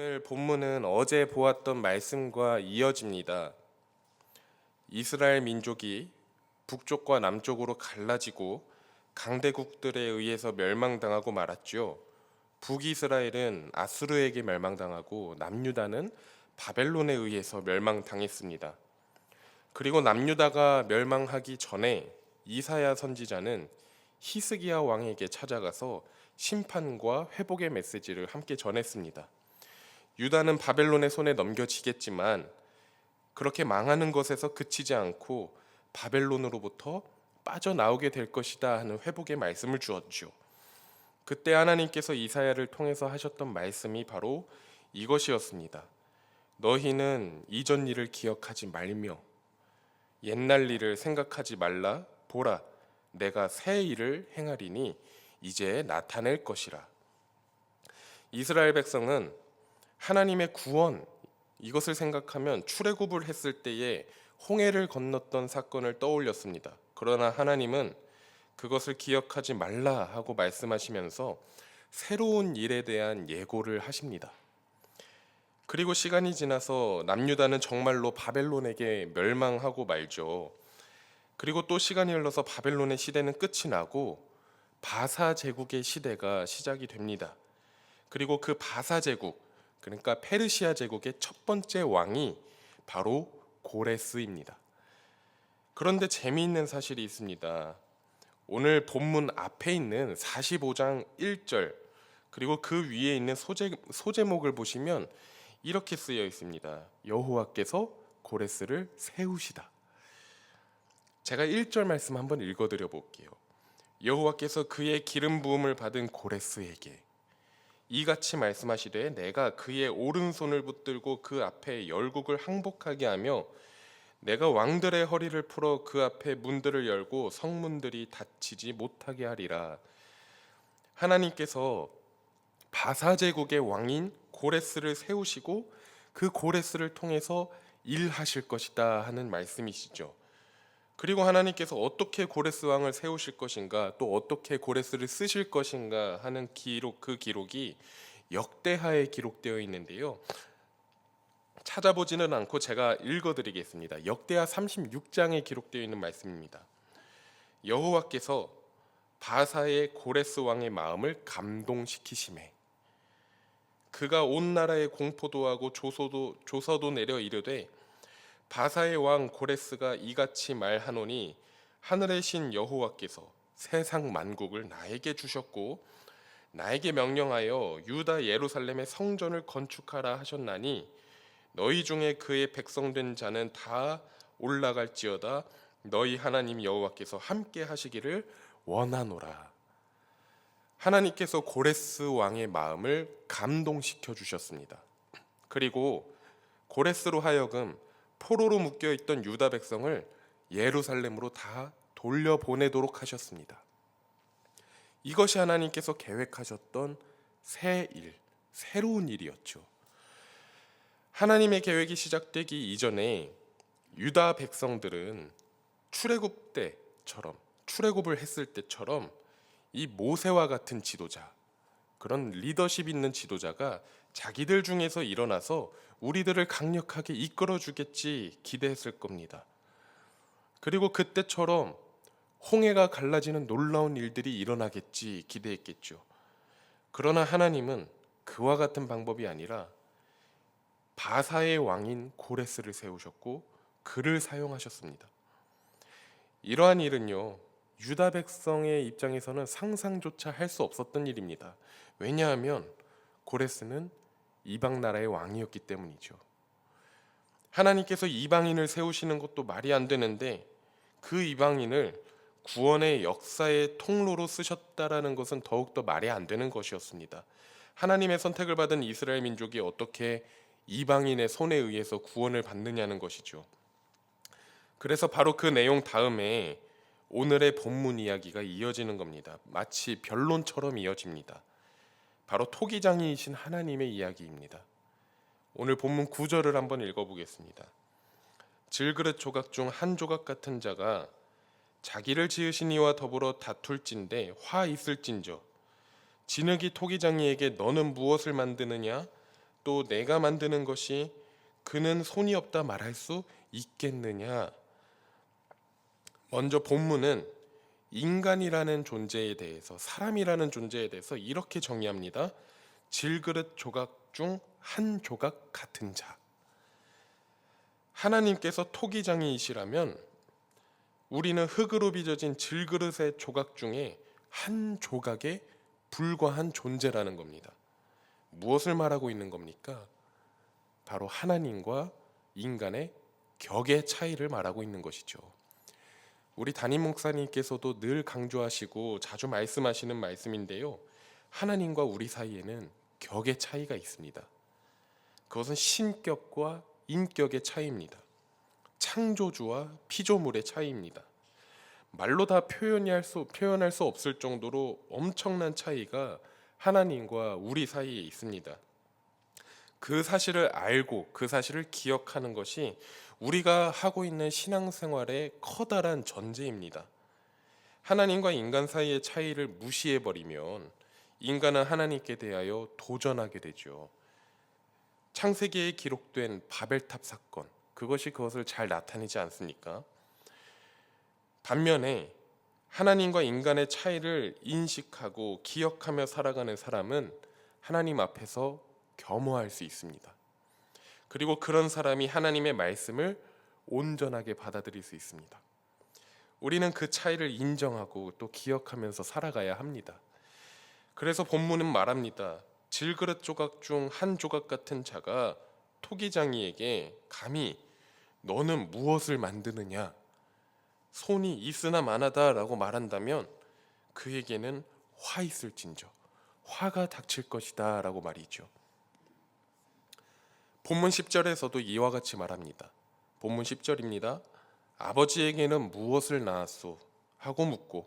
오늘 본문은 어제 보았던 말씀과 이어집니다. 이스라엘 민족이 북쪽과 남쪽으로 갈라지고 강대국들에 의해서 멸망당하고 말았죠. 북이스라엘은 아수르에게 멸망당하고 남유다는 바벨론에 의해서 멸망당했습니다. 그리고 남유다가 멸망하기 전에 이사야 선지자는 히스기야 왕에게 찾아가서 심판과 회복의 메시지를 함께 전했습니다. 유다는 바벨론의 손에 넘겨지겠지만 그렇게 망하는 것에서 그치지 않고 바벨론으로부터 빠져나오게 될 것이다 하는 회복의 말씀을 주었죠. 그때 하나님께서 이사야를 통해서 하셨던 말씀이 바로 이것이었습니다. 너희는 이전 일을 기억하지 말며 옛날 일을 생각하지 말라 보라 내가 새 일을 행하리니 이제 나타낼 것이라. 이스라엘 백성은 하나님의 구원 이것을 생각하면 출애굽을 했을 때에 홍해를 건넜던 사건을 떠올렸습니다. 그러나 하나님은 그것을 기억하지 말라 하고 말씀하시면서 새로운 일에 대한 예고를 하십니다. 그리고 시간이 지나서 남유다는 정말로 바벨론에게 멸망하고 말죠. 그리고 또 시간이 흘러서 바벨론의 시대는 끝이 나고 바사 제국의 시대가 시작이 됩니다. 그리고 그 바사 제국 그러니까 페르시아 제국의 첫 번째 왕이 바로 고레스입니다. 그런데 재미있는 사실이 있습니다. 오늘 본문 앞에 있는 45장 1절 그리고 그 위에 있는 소제, 소제목을 보시면 이렇게 쓰여 있습니다. 여호와께서 고레스를 세우시다. 제가 1절 말씀 한번 읽어 드려 볼게요. 여호와께서 그의 기름 부음을 받은 고레스에게 이같이 말씀하시되 내가 그의 오른손을 붙들고 그 앞에 열국을 항복하게 하며 내가 왕들의 허리를 풀어 그 앞에 문들을 열고 성문들이 닫히지 못하게 하리라. 하나님께서 바사 제국의 왕인 고레스를 세우시고 그 고레스를 통해서 일하실 것이다 하는 말씀이시죠. 그리고 하나님께서 어떻게 고레스 왕을 세우실 것인가 또 어떻게 고레스를 쓰실 것인가 하는 기록 그 기록이 역대하에 기록되어 있는데요. 찾아보지는 않고 제가 읽어 드리겠습니다. 역대하 36장에 기록되어 있는 말씀입니다. 여호와께서 바사의 고레스 왕의 마음을 감동시키심에 그가 온 나라에 공포도 하고 조소도 조서도 내려 이르되 바사의 왕 고레스가 이같이 말하노니 하늘의 신 여호와께서 세상 만국을 나에게 주셨고 나에게 명령하여 유다 예루살렘의 성전을 건축하라 하셨나니 너희 중에 그의 백성된 자는 다 올라갈지어다 너희 하나님 여호와께서 함께 하시기를 원하노라 하나님께서 고레스 왕의 마음을 감동시켜 주셨습니다. 그리고 고레스로 하여금 포로로 묶여 있던 유다 백성을 예루살렘으로 다 돌려보내도록 하셨습니다. 이것이 하나님께서 계획하셨던 새 일, 새로운 일이었죠. 하나님의 계획이 시작되기 이전에 유다 백성들은 출애굽 때처럼 출애굽을 했을 때처럼 이 모세와 같은 지도자 그런 리더십 있는 지도자가 자기들 중에서 일어나서 우리들을 강력하게 이끌어 주겠지 기대했을 겁니다. 그리고 그때처럼 홍해가 갈라지는 놀라운 일들이 일어나겠지 기대했겠죠. 그러나 하나님은 그와 같은 방법이 아니라 바사의 왕인 고레스를 세우셨고 그를 사용하셨습니다. 이러한 일은요. 유다 백성의 입장에서는 상상조차 할 수 없었던 일입니다. 왜냐하면 고레스는 이방 나라의 왕이었기 때문이죠. 하나님께서 이방인을 세우시는 것도 말이 안 되는데 그 이방인을 구원의 역사의 통로로 쓰셨다라는 것은 더욱더 말이 안 되는 것이었습니다. 하나님의 선택을 받은 이스라엘 민족이 어떻게 이방인의 손에 의해서 구원을 받느냐는 것이죠. 그래서 바로 그 내용 다음에 오늘의 본문 이야기가 이어지는 겁니다. 마치 변론처럼 이어집니다. 바로 토기장이이신 하나님의 이야기입니다. 오늘 본문 9절을 한번 읽어보겠습니다. 질그릇 조각 중 한 조각 같은 자가 자기를 지으신 이와 더불어 다툴진대 화 있을진저 진흙이 토기장이에게 너는 무엇을 만드느냐 또 내가 만드는 것이 그는 손이 없다 말할 수 있겠느냐? 먼저 본문은 인간이라는 존재에 대해서 사람이라는 존재에 대해서 이렇게 정의합니다. 질그릇 조각 중 한 조각 같은 자. 하나님께서 토기장이이시라면 우리는 흙으로 빚어진 질그릇의 조각 중에 한 조각에 불과한 존재라는 겁니다. 무엇을 말하고 있는 겁니까? 바로 하나님과 인간의 격의 차이를 말하고 있는 것이죠. 우리 담임 목사님께서도 늘 강조하시고 자주 말씀하시는 말씀인데요. 하나님과 우리 사이에는 격의 차이가 있습니다. 그것은 신격과 인격의 차이입니다. 창조주와 피조물의 차이입니다. 말로 다 표현이 할 수, 표현할 수 없을 정도로 엄청난 차이가 하나님과 우리 사이에 있습니다. 그 사실을 알고 그 사실을 기억하는 것이 우리가 하고 있는 신앙생활의 커다란 전제입니다. 하나님과 인간 사이의 차이를 무시해 버리면 인간은 하나님께 대하여 도전하게 되죠. 창세기에 기록된 바벨탑 사건 그것이 그것을 잘 나타내지 않습니까? 반면에 하나님과 인간의 차이를 인식하고 기억하며 살아가는 사람은 하나님 앞에서 겸허할 수 있습니다. 그리고 그런 사람이 하나님의 말씀을 온전하게 받아들일 수 있습니다. 우리는 그 차이를 인정하고 또 기억하면서 살아가야 합니다. 그래서 본문은 말합니다. 질그릇 조각 중 한 조각 같은 자가 토기장이에게 감히 너는 무엇을 만드느냐 손이 있으나 마나다라고 말한다면 그에게는 화 있을진저 화가 닥칠 것이다라고 말이죠. 본문 10절에서도 이와 같이 말합니다. 본문 10절입니다. 아버지에게는 무엇을 낳았소 하고 묻고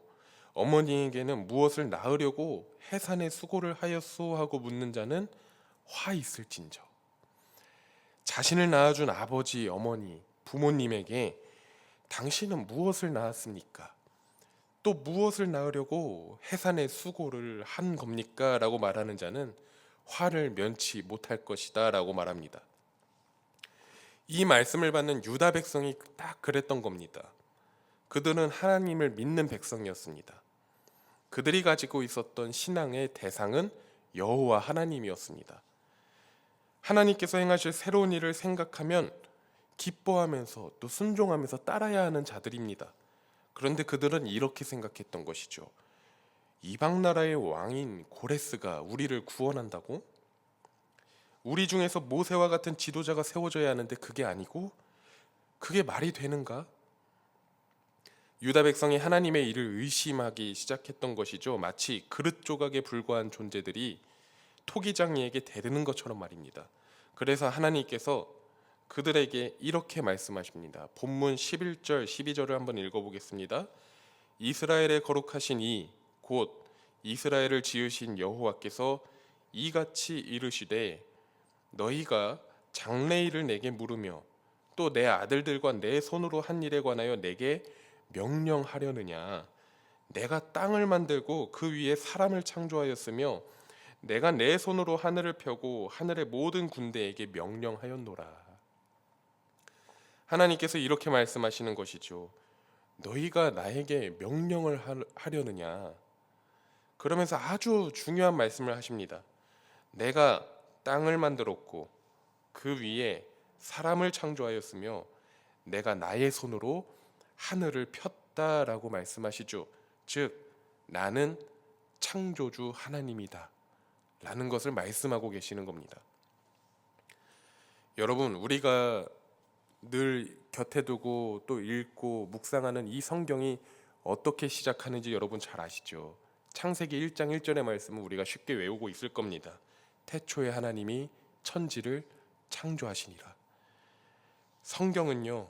어머니에게는 무엇을 낳으려고 해산의 수고를 하였소 하고 묻는 자는 화 있을진저 자신을 낳아준 아버지 어머니 부모님에게 당신은 무엇을 낳았습니까? 또 무엇을 낳으려고 해산의 수고를 한 겁니까? 라고 말하는 자는 화를 면치 못할 것이다 라고 말합니다. 이 말씀을 받는 유다 백성이 딱 그랬던 겁니다. 그들은 하나님을 믿는 백성이었습니다. 그들이 가지고 있었던 신앙의 대상은 여호와 하나님이었습니다. 하나님께서 행하실 새로운 일을 생각하면 기뻐하면서 또 순종하면서 따라야 하는 자들입니다. 그런데 그들은 이렇게 생각했던 것이죠. 이방 나라의 왕인 고레스가 우리를 구원한다고? 우리 중에서 모세와 같은 지도자가 세워져야 하는데 그게 아니고 그게 말이 되는가? 유다 백성이 하나님의 일을 의심하기 시작했던 것이죠. 마치 그릇 조각에 불과한 존재들이 토기장이에게 대드는 것처럼 말입니다. 그래서 하나님께서 그들에게 이렇게 말씀하십니다. 본문 11절 12절을 한번 읽어보겠습니다. 이스라엘의 거룩하신 이 곧 이스라엘을 지으신 여호와께서 이같이 이르시되 너희가 장래일을 내게 물으며 또 내 아들들과 내 손으로 한 일에 관하여 내게 명령하려느냐 내가 땅을 만들고 그 위에 사람을 창조하였으며 내가 내 손으로 하늘을 펴고 하늘의 모든 군대에게 명령하였노라 하나님께서 이렇게 말씀하시는 것이죠. 너희가 나에게 명령을 하려느냐? 그러면서 아주 중요한 말씀을 하십니다. 내가 땅을 만들었고 그 위에 사람을 창조하였으며 내가 나의 손으로 하늘을 폈다라고 말씀하시죠. 즉 나는 창조주 하나님이다. 라는 것을 말씀하고 계시는 겁니다. 여러분, 우리가 늘 곁에 두고 또 읽고 묵상하는 이 성경이 어떻게 시작하는지 여러분 잘 아시죠? 창세기 1장 1절의 말씀은 우리가 쉽게 외우고 있을 겁니다. 태초에 하나님이 천지를 창조하시니라. 성경은요.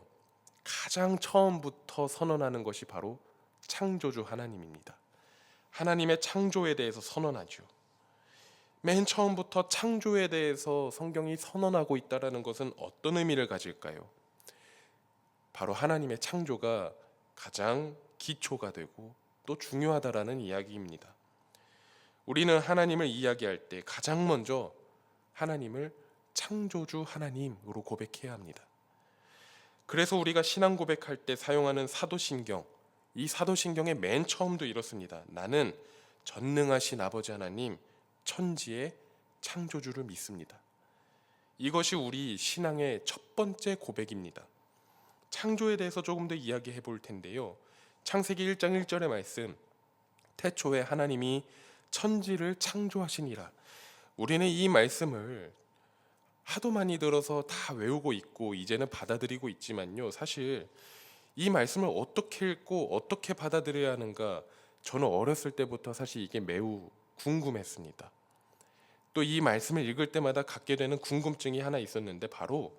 가장 처음부터 선언하는 것이 바로 창조주 하나님입니다. 하나님의 창조에 대해서 선언하죠. 맨 처음부터 창조에 대해서 성경이 선언하고 있다라는 것은 어떤 의미를 가질까요? 바로 하나님의 창조가 가장 기초가 되고 또 중요하다라는 이야기입니다. 우리는 하나님을 이야기할 때 가장 먼저 하나님을 창조주 하나님으로 고백해야 합니다. 그래서 우리가 신앙 고백할 때 사용하는 사도신경, 이 사도신경의 맨 처음도 이렇습니다. 나는 전능하신 아버지 하나님, 천지의 창조주를 믿습니다. 이것이 우리 신앙의 첫 번째 고백입니다. 창조에 대해서 조금 더 이야기해 볼 텐데요. 창세기 1장 1절의 말씀, 태초에 하나님이 천지를 창조하시니라. 우리는 이 말씀을 하도 많이 들어서 다 외우고 있고 이제는 받아들이고 있지만요. 사실 이 말씀을 어떻게 읽고 어떻게 받아들여야 하는가 저는 어렸을 때부터 사실 이게 매우 궁금했습니다. 또 이 말씀을 읽을 때마다 갖게 되는 궁금증이 하나 있었는데 바로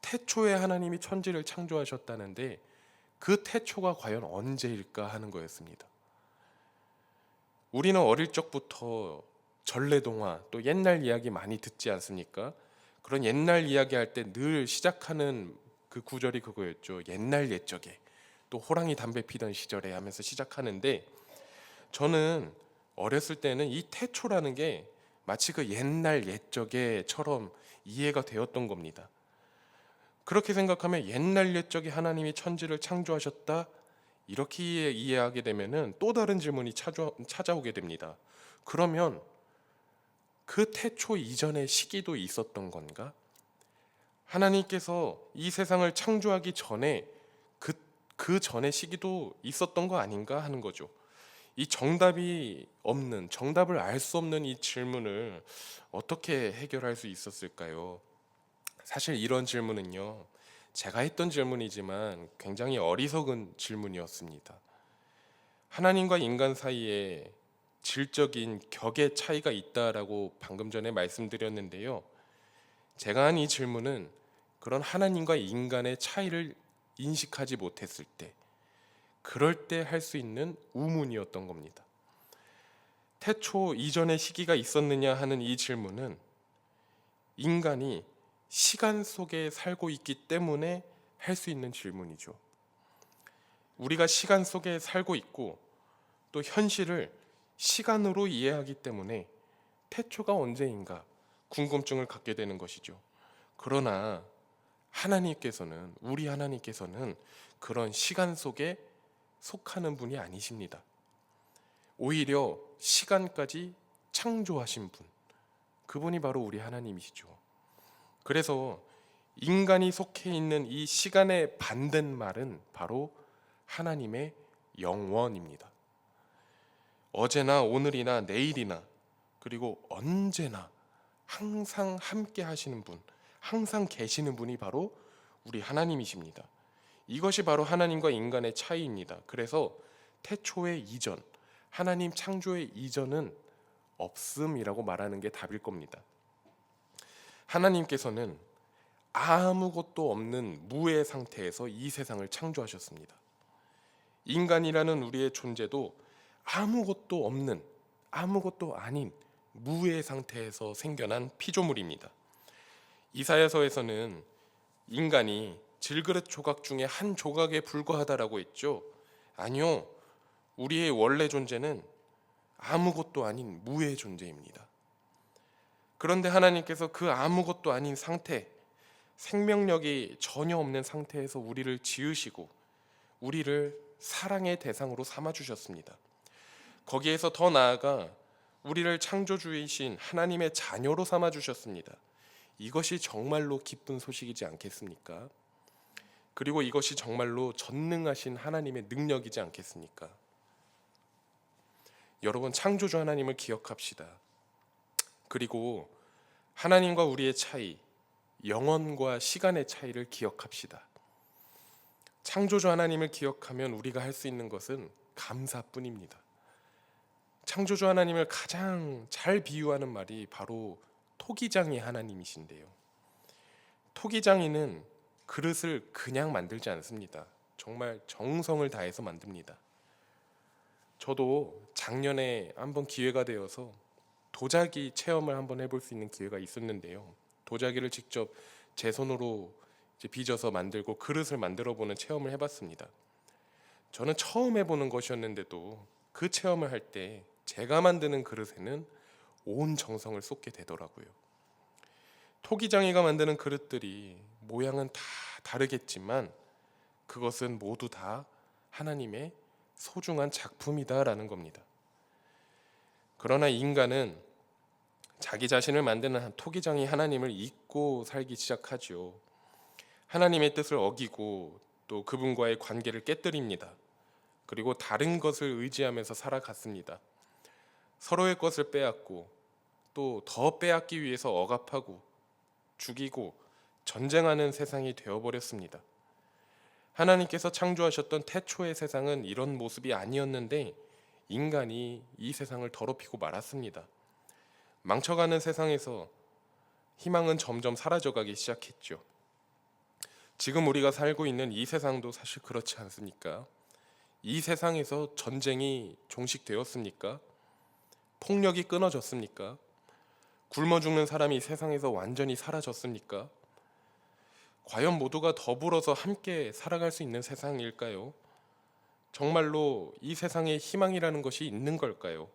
태초에 하나님이 천지를 창조하셨다는데 그 태초가 과연 언제일까 하는 거였습니다. 우리는 어릴 적부터 전래동화 또 옛날 이야기 많이 듣지 않습니까? 그런 옛날 이야기 할 때 늘 시작하는 그 구절이 그거였죠. 옛날 옛적에 또 호랑이 담배 피던 시절에 하면서 시작하는데 저는 어렸을 때는 이 태초라는 게 마치 그 옛날 옛적에처럼 이해가 되었던 겁니다. 그렇게 생각하면 옛날 옛적에 하나님이 천지를 창조하셨다 이렇게 이해- 이해하게 되면은 또 다른 질문이 찾아, 찾아오게 됩니다. 그러면 그 태초 이전의 시기도 있었던 건가? 하나님께서 이 세상을 창조하기 전에 그, 그 전의 시기도 있었던 거 아닌가 하는 거죠. 이 정답이 없는, 정답을 알 수 없는 이 질문을 어떻게 해결할 수 있었을까요? 사실 이런 질문은요, 제가 했던 질문이지만 굉장히 어리석은 질문이었습니다. 하나님과 인간 사이에 질적인 격의 차이가 있다라고 방금 전에 말씀드렸는데요. 제가 한 이 질문은 그런 하나님과 인간의 차이를 인식하지 못했을 때, 그럴 때 할 수 있는 우문이었던 겁니다. 태초 이전의 시기가 있었느냐 하는 이 질문은 인간이 시간 속에 살고 있기 때문에 할 수 있는 질문이죠. 우리가 시간 속에 살고 있고 또 현실을 시간으로 이해하기 때문에 태초가 언제인가 궁금증을 갖게 되는 것이죠. 그러나 하나님께서는 우리 하나님께서는 그런 시간 속에 속하는 분이 아니십니다. 오히려 시간까지 창조하신 분, 그분이 바로 우리 하나님이시죠. 그래서 인간이 속해 있는 이 시간의 반대말은 바로 하나님의 영원입니다. 어제나 오늘이나 내일이나 그리고 언제나 항상 함께 하시는 분, 항상 계시는 분이 바로 우리 하나님이십니다. 이것이 바로 하나님과 인간의 차이입니다. 그래서 태초의 이전, 하나님 창조의 이전은 없음이라고 말하는 게 답일 겁니다. 하나님께서는 아무것도 없는 무의 상태에서 이 세상을 창조하셨습니다. 인간이라는 우리의 존재도 아무것도 없는 아무것도 아닌 무의 상태에서 생겨난 피조물입니다. 이사야서에서는 인간이 질그릇 조각 중에 한 조각에 불과하다라고 했죠. 아니요. 우리의 원래 존재는 아무것도 아닌 무의 존재입니다. 그런데 하나님께서 그 아무것도 아닌 상태, 생명력이 전혀 없는 상태에서 우리를 지으시고 우리를 사랑의 대상으로 삼아 주셨습니다. 거기에서 더 나아가 우리를 창조주이신 하나님의 자녀로 삼아 주셨습니다. 이것이 정말로 기쁜 소식이지 않겠습니까? 그리고 이것이 정말로 전능하신 하나님의 능력이지 않겠습니까? 여러분 창조주 하나님을 기억합시다. 그리고 하나님과 우리의 차이, 영원과 시간의 차이를 기억합시다. 창조주 하나님을 기억하면 우리가 할 수 있는 것은 감사뿐입니다. 창조주 하나님을 가장 잘 비유하는 말이 바로 토기장이 하나님이신데요. 토기장이는 그릇을 그냥 만들지 않습니다. 정말 정성을 다해서 만듭니다. 저도 작년에 한번 기회가 되어서 도자기 체험을 한번 해볼 수 있는 기회가 있었는데요. 도자기를 직접 제 손으로 빚어서 만들고 그릇을 만들어 보는 체험을 해봤습니다. 저는 처음 해보는 것이었는데도 그 체험을 할 때 제가 만드는 그릇에는 온 정성을 쏟게 되더라고요. 토기장이가 만드는 그릇들이 모양은 다 다르겠지만 그것은 모두 다 하나님의 소중한 작품이다라는 겁니다. 그러나 인간은 자기 자신을 만드는 한 토기장이 하나님을 잊고 살기 시작하죠. 하나님의 뜻을 어기고 또 그분과의 관계를 깨뜨립니다. 그리고 다른 것을 의지하면서 살아갔습니다. 서로의 것을 빼앗고 또 더 빼앗기 위해서 억압하고 죽이고 전쟁하는 세상이 되어버렸습니다. 하나님께서 창조하셨던 태초의 세상은 이런 모습이 아니었는데 인간이 이 세상을 더럽히고 말았습니다. 망쳐가는 세상에서 희망은 점점 사라져가기 시작했죠. 지금 우리가 살고 있는 이 세상도 사실 그렇지 않습니까? 이 세상에서 전쟁이 종식되었습니까? 폭력이 끊어졌습니까? 굶어 죽는 사람이 세상에서 완전히 사라졌습니까? 과연 모두가 더불어서 함께 살아갈 수 있는 세상일까요? 정말로 이 세상에 희망이라는 것이 있는 걸까요?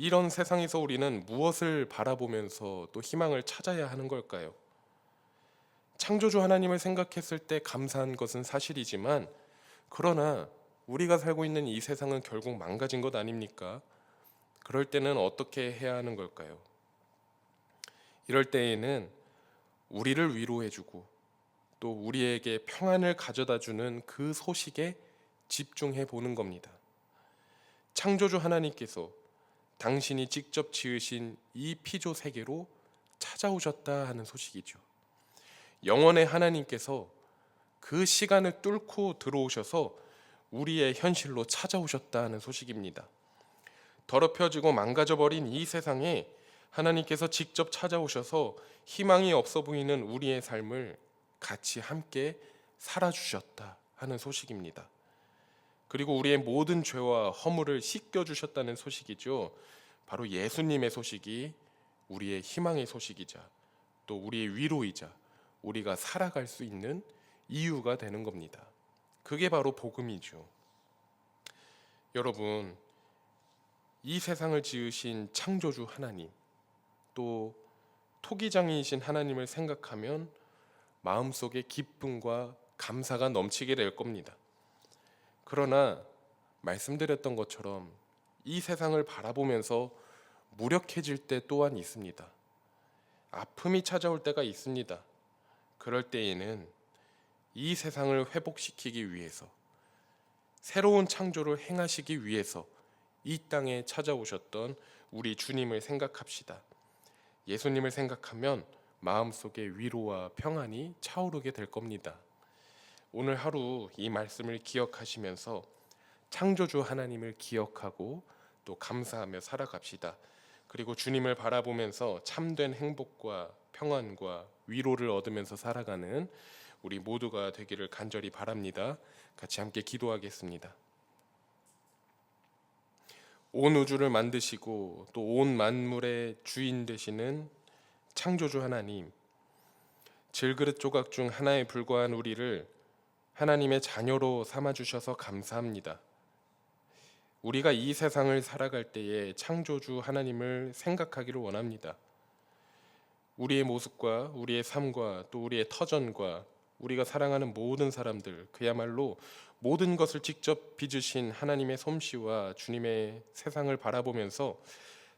이런 세상에서 우리는 무엇을 바라보면서 또 희망을 찾아야 하는 걸까요? 창조주 하나님을 생각했을 때 감사한 것은 사실이지만 그러나 우리가 살고 있는 이 세상은 결국 망가진 것 아닙니까? 그럴 때는 어떻게 해야 하는 걸까요? 이럴 때에는 우리를 위로해주고 또 우리에게 평안을 가져다 주는 그 소식에 집중해 보는 겁니다. 창조주 하나님께서 당신이 직접 지으신 이 피조 세계로 찾아오셨다 하는 소식이죠. 영원의 하나님께서 그 시간을 뚫고 들어오셔서 우리의 현실로 찾아오셨다 하는 소식입니다. 더럽혀지고 망가져 버린 이 세상에 하나님께서 직접 찾아오셔서 희망이 없어 보이는 우리의 삶을 같이 함께 살아주셨다 하는 소식입니다. 그리고 우리의 모든 죄와 허물을 씻겨 주셨다는 소식이죠. 바로 예수님의 소식이 우리의 희망의 소식이자 또 우리의 위로이자 우리가 살아갈 수 있는 이유가 되는 겁니다. 그게 바로 복음이죠. 여러분, 이 세상을 지으신 창조주 하나님, 또 토기장이신 하나님을 생각하면 마음속에 기쁨과 감사가 넘치게 될 겁니다. 그러나 말씀드렸던 것처럼 이 세상을 바라보면서 무력해질 때 또한 있습니다. 아픔이 찾아올 때가 있습니다. 그럴 때에는 이 세상을 회복시키기 위해서 새로운 창조를 행하시기 위해서 이 땅에 찾아오셨던 우리 주님을 생각합시다. 예수님을 생각하면 마음속에 위로와 평안이 차오르게 될 겁니다. 오늘 하루 이 말씀을 기억하시면서 창조주 하나님을 기억하고 또 감사하며 살아갑시다. 그리고 주님을 바라보면서 참된 행복과 평안과 위로를 얻으면서 살아가는 우리 모두가 되기를 간절히 바랍니다. 같이 함께 기도하겠습니다. 온 우주를 만드시고 또 온 만물의 주인 되시는 창조주 하나님, 질그릇 조각 중 하나에 불과한 우리를 하나님의 자녀로 삼아 주셔서 감사합니다. 우리가 이 세상을 살아갈 때에 창조주 하나님을 생각하기를 원합니다. 우리의 모습과 우리의 삶과 또 우리의 터전과 우리가 사랑하는 모든 사람들 그야말로 모든 것을 직접 빚으신 하나님의 솜씨와 주님의 세상을 바라보면서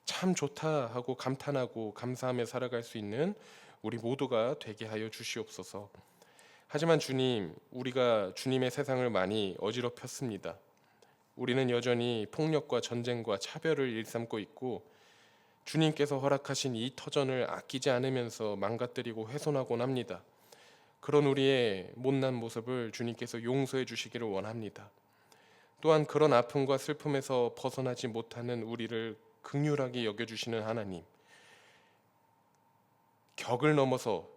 참 좋다 하고 감탄하고 감사하며 살아갈 수 있는 우리 모두가 되게 하여 주시옵소서. 하지만 주님, 우리가 주님의 세상을 많이 어지럽혔습니다. 우리는 여전히 폭력과 전쟁과 차별을 일삼고 있고 주님께서 허락하신 이 터전을 아끼지 않으면서 망가뜨리고 훼손하곤 합니다. 그런 우리의 못난 모습을 주님께서 용서해 주시기를 원합니다. 또한 그런 아픔과 슬픔에서 벗어나지 못하는 우리를 극률하게 여겨 주시는 하나님. 격을 넘어서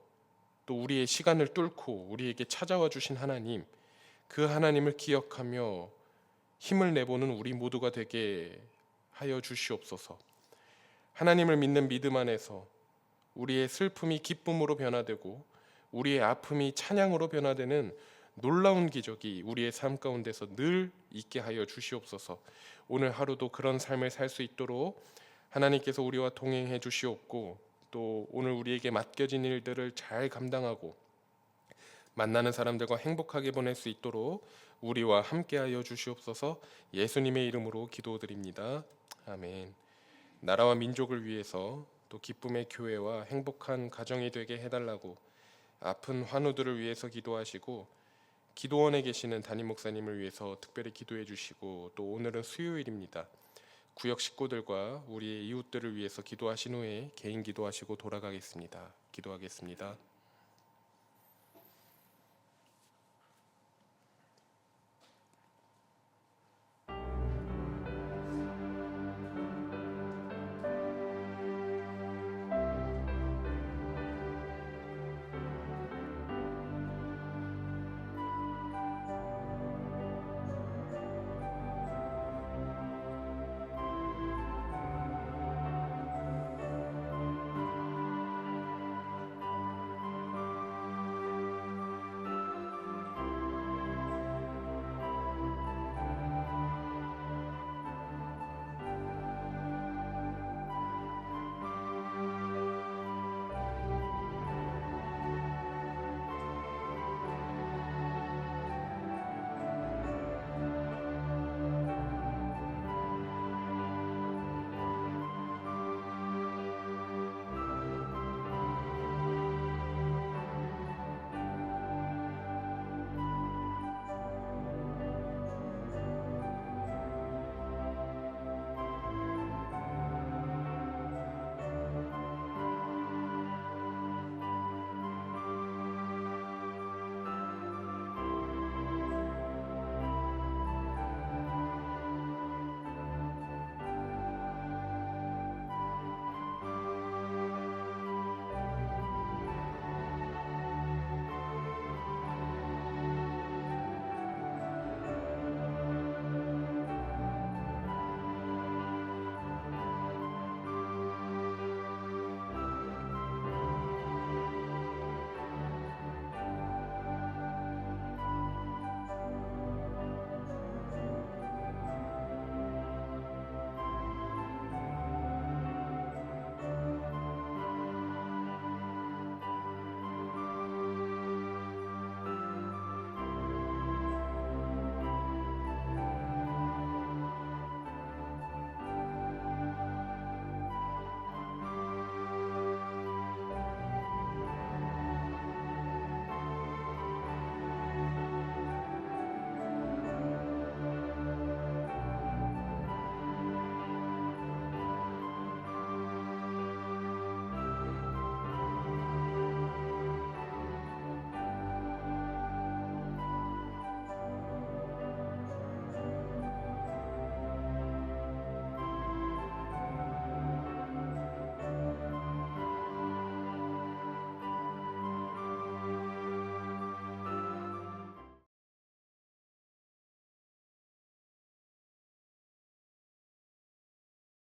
또 우리의 시간을 뚫고 우리에게 찾아와 주신 하나님. 그 하나님을 기억하며 힘을 내보는 우리 모두가 되게 하여 주시옵소서. 하나님을 믿는 믿음 안에서 우리의 슬픔이 기쁨으로 변화되고 우리의 아픔이 찬양으로 변화되는 놀라운 기적이 우리의 삶 가운데서 늘 있게 하여 주시옵소서. 오늘 하루도 그런 삶을 살 수 있도록 하나님께서 우리와 동행해 주시옵고 또 오늘 우리에게 맡겨진 일들을 잘 감당하고 만나는 사람들과 행복하게 보낼 수 있도록 우리와 함께하여 주시옵소서 예수님의 이름으로 기도드립니다. 아멘. 나라와 민족을 위해서 또 기쁨의 교회와 행복한 가정이 되게 해달라고 아픈 환우들을 위해서 기도하시고 기도원에 계시는 담임 목사님을 위해서 특별히 기도해 주시고 또 오늘은 수요일입니다. 구역 식구들과 우리의 이웃들을 위해서 기도하신 후에 개인 기도하시고 돌아가겠습니다. 기도하겠습니다.